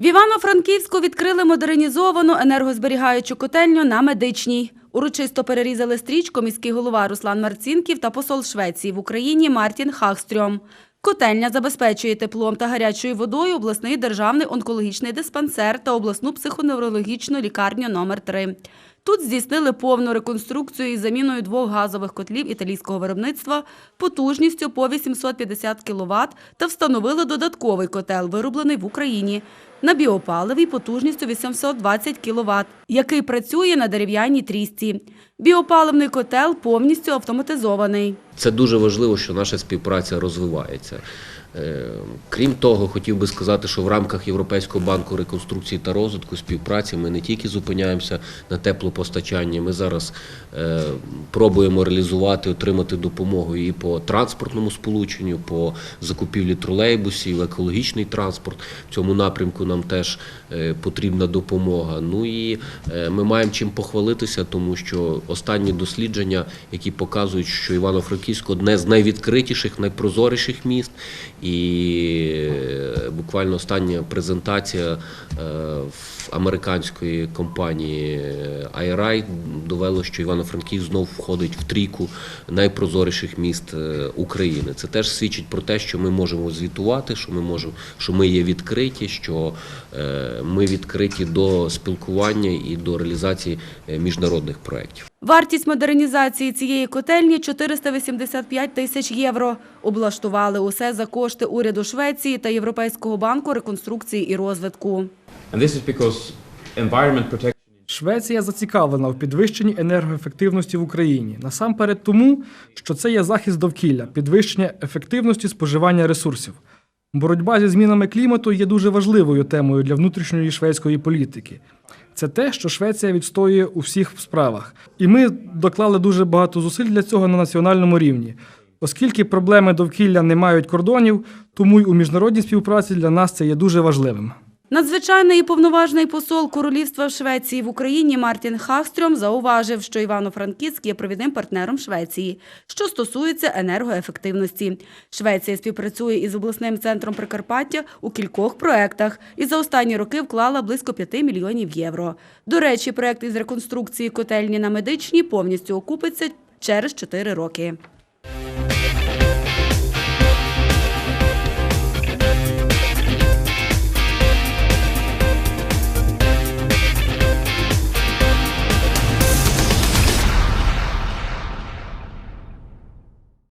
Івано-Франківську відкрили модернізовану енергозберігаючу котельню на медичній. Урочисто перерізали стрічку міський голова Руслан Марцінків та посол Швеції в Україні Мартін Хагстрьом. Котельня забезпечує теплом та гарячою водою обласний державний онкологічний диспансер та обласну психоневрологічну лікарню номер 3 Тут здійснили повну реконструкцію із заміною двох газових котлів італійського виробництва потужністю по 850 кВт та встановили додатковий котел, вироблений в Україні, на біопаливі потужністю 820 кВт, який працює на дерев'яній трісці. Біопаливний котел повністю автоматизований. Це дуже важливо, що наша співпраця розвивається. Е, Крім того, хотів би сказати, що в рамках Європейського банку реконструкції та розвитку співпраці ми не тільки зупиняємося на теплопостачанні, ми зараз е, пробуємо реалізувати, отримати допомогу і по транспортному сполученню, по закупівлі тролейбусів, екологічний транспорт. В цьому напрямку нам теж е, потрібна допомога. Ну і ми маємо чим похвалитися, тому що останні дослідження, які показують, що Івано-Франківськ одне з найвідкритіших, найпрозоріших міст. І е, буквально остання презентація е, американської компанії IRI довело, що Івано-Франківськ знов входить в трійку найпрозоріших міст е, України. Це теж свідчить про те, що ми можемо звітувати, що ми можемо, що ми є відкриті, що е, ми відкриті до спілкування і до реалізації е, міжнародних проєктів. Вартість модернізації цієї котельні – 485 тисяч євро. Облаштували усе за кошти уряду Швеції та Європейського банку реконструкції і розвитку. Швеція зацікавлена в підвищенні енергоефективності в Україні насамперед тому, що це є захист довкілля, підвищення ефективності споживання ресурсів. Боротьба зі змінами клімату є дуже важливою темою для внутрішньої шведської політики. Це те, що Швеція відстоює у всіх справах. І ми доклали дуже багато зусиль для цього на національному рівні. Оскільки проблеми довкілля не мають кордонів, тому й у міжнародній співпраці для нас це є дуже важливим. Надзвичайний і повноважний посол Королівства Швеції в Україні Мартін Хагстрьом зауважив, що Івано-Франківськ є провідним партнером Швеції, що стосується енергоефективності. Швеція співпрацює із обласним центром Прикарпаття у кількох проектах і за останні роки вклала близько 5 мільйонів євро. До речі, проект із реконструкції котельні на медичній повністю окупиться через 4 роки.